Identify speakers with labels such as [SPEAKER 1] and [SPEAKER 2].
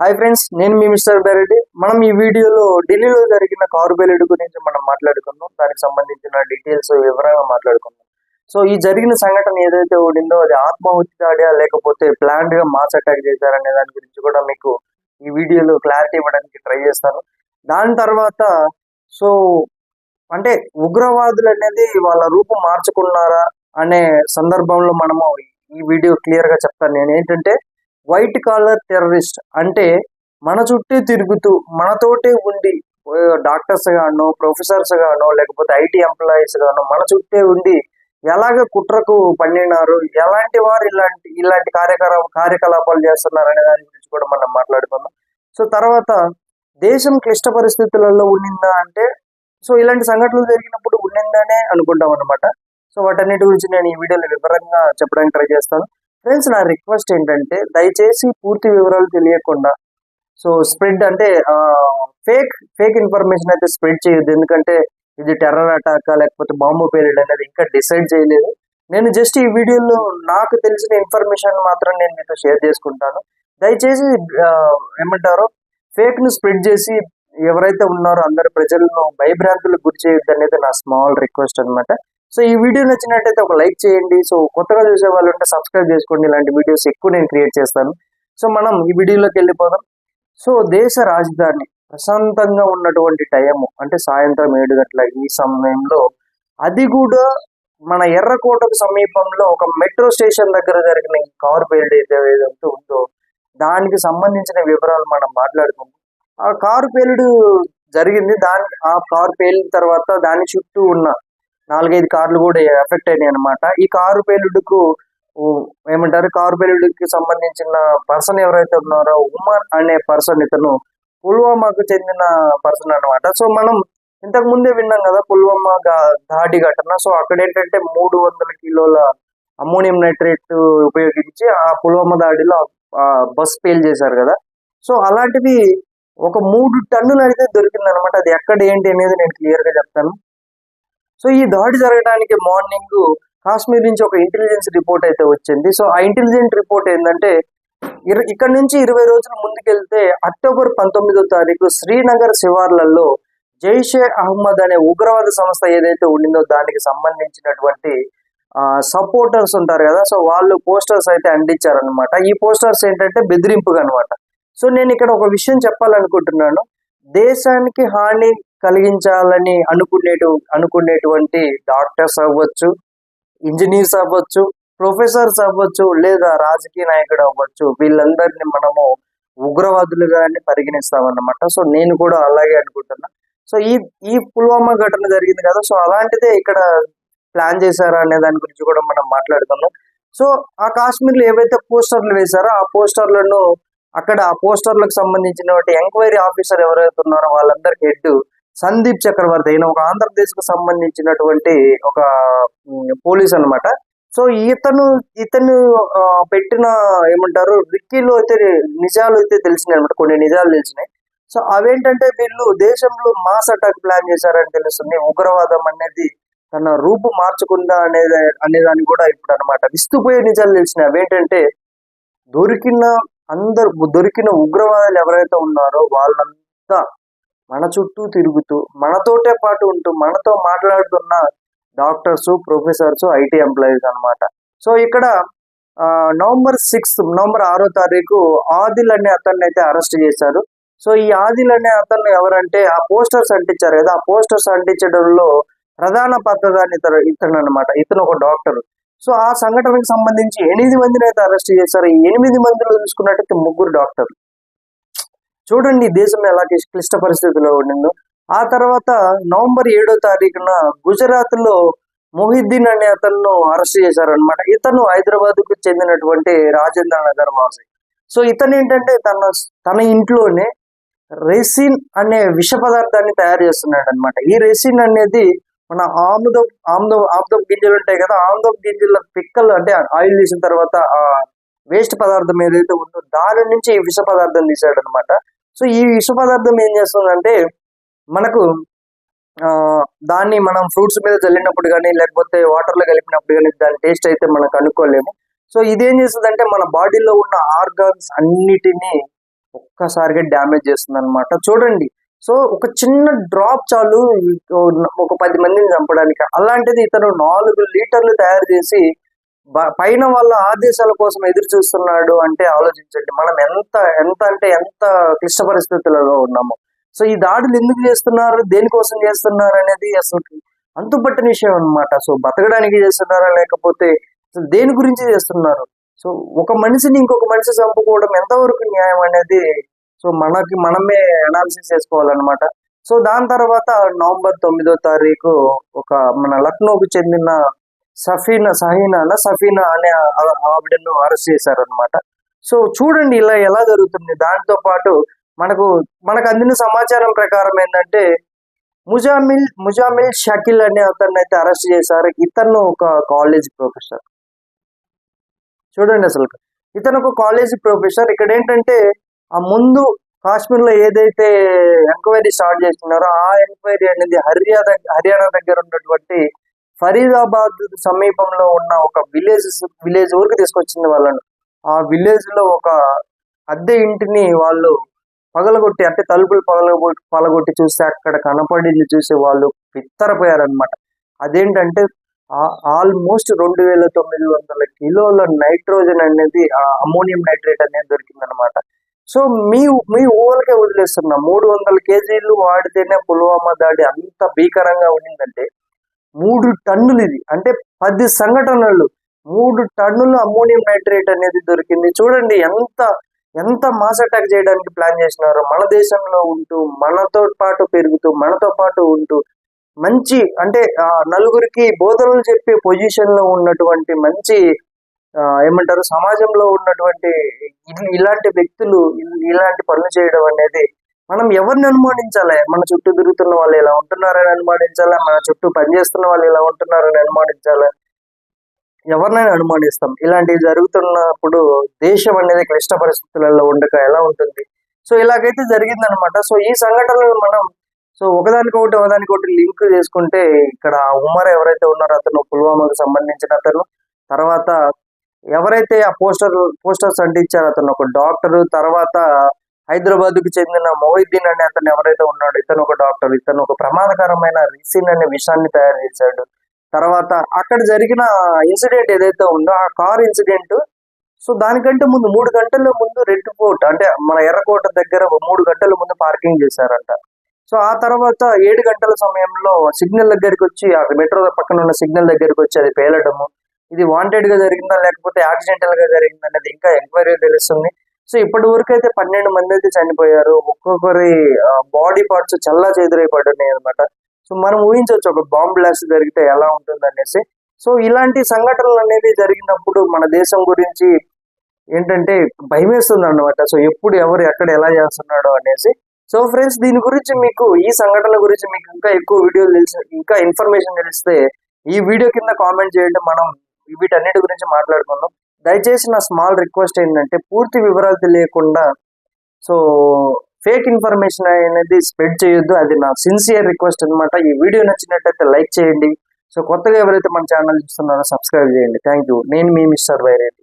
[SPEAKER 1] Hi friends నేను మీ mister బెరెడ్డి మనం ఈ వీడియోలో ఢిల్లీలో జరిగిన కారు బెలెడ్ గురించి మనం మాట్లాడుకుందాం. దానికి సంబంధించిన డీటెయిల్స్ వివరంగా మాట్లాడుకుందాం. సో ఈ జరిగిన సంఘటన ఏదైతే ఉండిందో అది ఆత్మాహుతి దాడియా లేకపోతే ప్లాన్డ్గా మాస్ అటాక్ చేశారనే దాని గురించి కూడా మీకు ఈ వీడియోలో క్లారిటీ ఇవ్వడానికి ట్రై చేస్తాను. దాని తర్వాత సో అంటే ఉగ్రవాదులు అనేది వాళ్ళ రూపం మార్చుకున్నారా అనే సందర్భంలో మనము ఈ వీడియో క్లియర్గా చెప్తాను. నేను ఏంటంటే వైట్ కాలర్ టెర్రరిస్ట్ అంటే మన చుట్టూ తిరుగుతూ మనతోటే ఉండి డాక్టర్స్ గానో ప్రొఫెసర్స్ గానో లేకపోతే ఐటీ ఎంప్లాయీస్ గానో మన చుట్టే ఉండి ఎలాగ కుట్రకు పండినారు ఎలాంటి వారు ఇలాంటి ఇలాంటి కార్యకలా కార్యకలాపాలు చేస్తున్నారు అనే దాని గురించి కూడా మనం మాట్లాడుకుందాం. సో తర్వాత దేశం క్లిష్ట పరిస్థితులలో ఉండిందా అంటే సో ఇలాంటి సంఘటనలు జరిగినప్పుడు ఉండిందనే అనుకుంటాం అనమాట సో వాటన్నిటి గురించి నేను ఈ వీడియోలో వివరంగా చెప్పడానికి ట్రై చేస్తాను. ఫ్రెండ్స్ నా రిక్వెస్ట్ ఏంటంటే దయచేసి పూర్తి వివరాలు తెలియకుండా సో స్ప్రెడ్ అంటే ఫేక్ ఫేక్ ఇన్ఫర్మేషన్ అయితే స్ప్రెడ్ చేయొద్దు. ఎందుకంటే ఇది టెర్రర్ అటాక్ లేకపోతే బాంబు పేలిడ్ అనేది ఇంకా డిసైడ్ చేయలేదు. నేను జస్ట్ ఈ వీడియోలో నాకు తెలిసిన ఇన్ఫర్మేషన్ మాత్రం నేను మీతో షేర్ చేసుకుంటాను. దయచేసి ఏమంటారు ఫేక్ను స్ప్రెడ్ చేసి ఎవరైతే ఉన్నారో అందరు ప్రజలను భయభ్రాంతులకు గురి చేయొద్దు అనేది నా స్మాల్ రిక్వెస్ట్ అన్నమాట. సో ఈ వీడియో నచ్చినట్టయితే ఒక లైక్ చేయండి. సో కొత్తగా చూసే వాళ్ళు ఉంటే సబ్స్క్రైబ్ చేసుకోండి. ఇలాంటి వీడియోస్ ఎక్కువ నేను క్రియేట్ చేస్తాను. సో మనం ఈ వీడియోలోకి వెళ్ళిపోదాం. సో దేశ రాజధాని ప్రశాంతంగా ఉన్నటువంటి టైము అంటే సాయంత్రం ఏడు గంటల ఈ సమయంలో అది కూడా మన ఎర్రకోటకు సమీపంలో ఒక మెట్రో స్టేషన్ దగ్గర జరిగిన ఈ కారు అయితే ఏదైతే ఉందో దానికి సంబంధించిన వివరాలు మనం మాట్లాడుకుందాం. ఆ కారు పేలుడు జరిగింది. దాని ఆ కారు పేలిన తర్వాత దాని చుట్టూ ఉన్న నాలుగైదు కార్లు కూడా ఎఫెక్ట్ అయినాయి అనమాట ఈ కారు పేలుడుకు ఏమంటారు? కారు పేలుడుకి సంబంధించిన పర్సన్ ఎవరైతే ఉన్నారో ఉమర్ అనే పర్సన్ ఇతను పుల్వామాకు చెందిన పర్సన్ అన్నమాట. సో మనం ఇంతకు ముందే విన్నాం కదా పుల్వామా దాడి ఘటన. సో అక్కడ ఏంటంటే మూడు వందల కిలోల అమ్మోనియం నైట్రేట్ ఉపయోగించి ఆ పుల్వామా దాడిలో బస్ పేల్ చేశారు కదా. సో అలాంటివి ఒక మూడు టన్నులు అయితే దొరికింది అనమాట అది ఎక్కడ ఏంటి అనేది నేను క్లియర్గా చెప్తాను. సో ఈ దాడి జరగడానికి మార్నింగ్ కాశ్మీర్ నుంచి ఒక ఇంటెలిజెన్స్ రిపోర్ట్ అయితే వచ్చింది. సో ఆ ఇంటెలిజెంట్ రిపోర్ట్ ఏంటంటే ఇక్కడ నుంచి ఇరవై రోజుల ముందుకెళ్తే అక్టోబర్ పంతొమ్మిదో తారీఖు శ్రీనగర్ శివార్లలో జైషే అహ్మద్ అనే ఉగ్రవాద సంస్థ ఏదైతే ఉండిందో దానికి సంబంధించినటువంటి సపోర్టర్స్ ఉంటారు కదా సో వాళ్ళు పోస్టర్స్ అయితే అందించారనమాట ఈ పోస్టర్స్ ఏంటంటే బెదిరింపుగా అనమాట సో నేను ఇక్కడ ఒక విషయం చెప్పాలనుకుంటున్నాను. దేశానికి హాని కలిగించాలని అనుకునేటు అనుకునేటువంటి డాక్టర్స్ అవ్వచ్చు ఇంజనీర్స్ అవ్వచ్చు ప్రొఫెసర్స్ అవ్వచ్చు లేదా రాజకీయ నాయకుడు అవ్వచ్చు వీళ్ళందరినీ మనము ఉగ్రవాదులుగానే పరిగణిస్తామన్నమాట. సో నేను కూడా అలాగే అనుకుంటున్నా. సో ఈ ఈ పుల్వామా ఘటన జరిగింది కదా సో అలాంటిదే ఇక్కడ ప్లాన్ చేశారా అనే దాని గురించి కూడా మనం మాట్లాడుతున్నాం సో ఆ కాశ్మీర్లో ఏవైతే పోస్టర్లు వేశారో ఆ పోస్టర్లను అక్కడ ఆ పోస్టర్లకు సంబంధించిన ఎంక్వైరీ ఆఫీసర్ ఎవరైతే ఉన్నారో వాళ్ళందరికి హెడ్ సందీప్ చక్రవర్తి అయిన ఒక ఆంధ్రప్రదేశ్కు సంబంధించినటువంటి ఒక పోలీస్ అన్నమాట. సో ఇతను ఇతను ఆ, పెట్టిన ఏమంటారు రిక్కీలో అయితే నిజాలు అయితే తెలిసినాయి అనమాట కొన్ని నిజాలు తెలిసినాయి. సో అవేంటంటే వీళ్ళు దేశంలో మాస్ అటాక్ ప్లాన్ చేశారని తెలుస్తుంది ఉగ్రవాదం అనేది తన రూపు మార్చకుండా అనేది అనేదాన్ని కూడా ఇప్పుడు అనమాట విస్తుపోయే నిజాలు తెలిసినాయి. అవేంటంటే దొరికిన అందరు దొరికిన ఉగ్రవాదులు ఎవరైతే ఉన్నారో వాళ్ళంతా మన చుట్టూ తిరుగుతూ మనతోటే పాటు ఉంటూ మనతో మాట్లాడుతున్న డాక్టర్స్ ప్రొఫెసర్స్ ఐటీ ఎంప్లాయీస్ అన్నమాట. సో ఇక్కడ ఆ, నవంబర్ సిక్స్త్ నవంబర్ ఆరో తారీఖు ఆదిల్ అనే అతన్ని అయితే అరెస్ట్ చేశారు. సో ఈ ఆదిల్ అనే అతను ఎవరంటే ఆ పోస్టర్స్ అంటించారు కదా ఆ పోస్టర్స్ అంటించడంలో ప్రధాన పద్ధతి ఇతను ఇతను అనమాట ఇతను ఒక డాక్టర్. సో ఆ సంఘటనకు సంబంధించి ఎనిమిది మందిని అయితే అరెస్ట్ చేశారు. ఈ ఎనిమిది మందిలో చూసుకున్నట్టయితే ముగ్గురు డాక్టర్లు. చూడండి దేశం ఎలా క్లిష్ట- క్లిష్ట పరిస్థితిలో ఉండిందో. ఆ తర్వాత నవంబర్ ఏడో తారీఖున గుజరాత్లో మొహిద్దీన్ అనే అతను అరెస్ట్ చేశారనమాట ఇతను హైదరాబాద్కు చెందినటువంటి రాజేంద్ర నగర్ వాసి. సో ఇతను ఏంటంటే తన తన ఇంట్లోనే రెసిన్ అనే విష పదార్థాన్ని తయారు చేస్తున్నాడు అనమాట ఈ రెసిన్ అనేది మన ఆముదం ఆముదం ఆముదం గింజలు ఉంటాయి కదా ఆముదం గింజల పిక్కలు అంటే ఆయిల్ తీసిన తర్వాత ఆ వేస్ట్ పదార్థం ఏదైతే ఉందో దాని నుంచి ఈ విష పదార్థం తీసాడు అనమాట సో ఈ విష పదార్థం ఏం చేస్తుందంటే మనకు ఆ దాన్ని మనం ఫ్రూట్స్ మీద చల్లినప్పుడు కానీ లేకపోతే వాటర్లో కలిపినప్పుడు కానీ దాని టేస్ట్ అయితే మనం కనుక్కోలేము సో ఇదేం చేస్తుందంటే మన బాడీలో ఉన్న ఆర్గాన్స్ అన్నిటినీ ఒక్కసారిగా డ్యామేజ్ చేస్తుంది అనమాట చూడండి. సో ఒక చిన్న డ్రాప్ చాలు ఒక పది మందిని చంపడానికి. అలాంటిది ఇతను నాలుగు లీటర్లు తయారు చేసి పైన వాళ్ళ ఆదేశాల కోసం ఎదురు చూస్తున్నాడు అంటే ఆలోచించండి. మనం ఎంత ఎంత అంటే ఎంత క్లిష్ట పరిస్థితులలో ఉన్నాము. సో ఈ దాడులు ఎందుకు చేస్తున్నారు? దేనికోసం చేస్తున్నారు అనేది అసలు అంతుపట్టిన విషయం అన్నమాట. సో బతకడానికి చేస్తున్నారా లేకపోతే దేని గురించి చేస్తున్నారు? సో ఒక మనిషిని ఇంకొక మనిషి చంపుకోవడం ఎంతవరకు న్యాయం అనేది సో మనకి మనమే అనాలిసిస్ చేసుకోవాలన్నమాట. సో దాని తర్వాత నవంబర్ తొమ్మిదో తారీఖు ఒక మన లక్నోకు చెందిన సఫీనా సహీనా సఫీనా అనే ఆవిడను అరెస్ట్ చేశారనమాట సో చూడండి ఇలా ఎలా జరుగుతుంది. దాంతో పాటు మనకు మనకు అందిన సమాచారం ప్రకారం ఏంటంటే ముజామిల్ ముజామిల్ షకిల్ అనే అతన్ని అయితే అరెస్ట్ చేశారు. ఇతను ఒక కాలేజ్ ప్రొఫెసర్ చూడండి అసలు. ఇతను ఒక కాలేజ్ ప్రొఫెసర్ ఇక్కడ ఏంటంటే ఆ ముందు కాశ్మీర్లో ఏదైతే ఎంక్వైరీ స్టార్ట్ చేస్తున్నారో ఆ ఎంక్వైరీ అనేది హర్యానా హర్యానా దగ్గర ఉన్నటువంటి ఫరీదాబాద్ సమీపంలో ఉన్న ఒక విలేజ్ విలేజ్ ఊరికి తీసుకొచ్చింది వాళ్ళను. ఆ విలేజ్లో ఒక అద్దె ఇంటిని వాళ్ళు పగలగొట్టి అంటే తలుపులు పగలగొట్టి పగలగొట్టి చూస్తే అక్కడ కనపడింది చూసి వాళ్ళు పిత్తరపోయారనమాట అదేంటంటే ఆల్మోస్ట్ రెండు వేల తొమ్మిది వందల కిలోల నైట్రోజన్ అనేది ఆ అమోనియం నైట్రేట్ అనేది దొరికిందనమాట సో మీ మీ ఊళ్ళకే వదిలేస్తున్నా. మూడు వందల కేజీలు వాడితేనే పుల్వామా దాడి అంత భీకరంగా ఉండిందంటే మూడు టన్నులు ఇది. అంటే పది సంఘటనలు. మూడు టన్నుల అమ్మోనియం నైట్రేట్ అనేది దొరికింది. చూడండి ఎంత ఎంత మాస్ అటాక్ చేయడానికి ప్లాన్ చేసినారో. మన దేశంలో ఉంటూ మనతో పాటు పెరుగుతూ మనతో పాటు ఉంటూ మంచి అంటే ఆ నలుగురికి బోధనలు చెప్పే పొజిషన్లో ఉన్నటువంటి మంచి ఏమంటారు సమాజంలో ఉన్నటువంటి ఇలాంటి వ్యక్తులు ఇలాంటి పనులు చేయడం అనేది మనం ఎవరిని అనుమానించాలి? మన చుట్టూ తిరుగుతున్న వాళ్ళు ఎలా ఉంటున్నారని అనుమానించాలి? మన చుట్టూ పనిచేస్తున్న వాళ్ళు ఎలా ఉంటున్నారని అనుమానించాలి? ఎవరినైనా అనుమానిస్తాం. ఇలాంటివి జరుగుతున్నప్పుడు దేశం అనేది క్లిష్ట పరిస్థితులలో ఉండక ఎలా ఉంటుంది? సో ఇలాగైతే జరిగిందనమాట సో ఈ సంఘటనలు మనం సో ఒకదానికొకటి ఒకదానికొకటి లింక్ చేసుకుంటే ఇక్కడ ఉమర్ ఎవరైతే ఉన్నారో అతను పుల్వామాకు సంబంధించిన అతను తర్వాత ఎవరైతే ఆ పోస్టర్ పోస్టర్స్ అంటించారో అతను ఒక డాక్టర్ తర్వాత హైదరాబాద్కు చెందిన మొహిద్దీన్ అనే అతను ఎవరైతే ఉన్నాడో ఇతను ఒక డాక్టర్ ఇతను ఒక ప్రమాదకరమైన రిసిన్ అనే విషయాన్ని తయారు చేశాడు. తర్వాత అక్కడ జరిగిన ఇన్సిడెంట్ ఏదైతే ఉందో ఆ కార్ ఇన్సిడెంట్. సో దానికంటే ముందు మూడు గంటల ముందు రెడ్ ఫోర్ట్ అంటే మన ఎర్రకోట దగ్గర మూడు గంటల ముందు పార్కింగ్ చేశారంట. సో ఆ తర్వాత ఏడు గంటల సమయంలో సిగ్నల్ దగ్గరికి వచ్చి అది మెట్రో పక్కన ఉన్న సిగ్నల్ దగ్గరికి వచ్చి అది పేలడము. ఇది వాంటెడ్గా జరిగిందా లేకపోతే యాక్సిడెంటల్గా జరిగిందా అనేది ఇంకా ఎంక్వైరీ తెలుస్తుంది. సో ఇప్పటి వరకు అయితే పన్నెండు మంది అయితే చనిపోయారు. ఒక్కొక్కరి బాడీ పార్ట్స్ చల్లా చెదిరైపడున్నాయి అనమాట సో మనం ఊహించవచ్చు ఒక బాంబ్ బ్లాస్ట్ జరిగితే ఎలా ఉంటుంది అనేసి సో ఇలాంటి సంఘటనలు అనేది జరిగినప్పుడు మన దేశం గురించి ఏంటంటే భయమేస్తుంది అన్నమాట సో ఎప్పుడు ఎవరు ఎక్కడ ఎలా చేస్తున్నాడో అనేసి. సో ఫ్రెండ్స్ దీని గురించి మీకు ఈ సంఘటనల గురించి మీకు ఇంకా ఎక్కువ వీడియోలు తెలిసి ఇంకా ఇన్ఫర్మేషన్ తెలిస్తే ఈ వీడియో కింద కామెంట్ చేయండి. మనం వీటన్నిటి గురించి మాట్లాడుకుందాం. దయచేసి నా స్మాల్ రిక్వెస్ట్ ఏంటంటే పూర్తి వివరాలు తెలియకుండా సో ఫేక్ ఇన్ఫర్మేషన్ అనేది స్ప్రెడ్ చేయొద్దు. అది నా సిన్సియర్ రిక్వెస్ట్ అన్నమాట. ఈ వీడియో నచ్చినట్టయితే లైక్ చేయండి. సో కొత్తగా ఎవరైతే మన ఛానల్ చూస్తున్నారో సబ్స్క్రైబ్ చేయండి. థ్యాంక్ యూ నేను మీ మిస్టర్ వైరెడ్డి.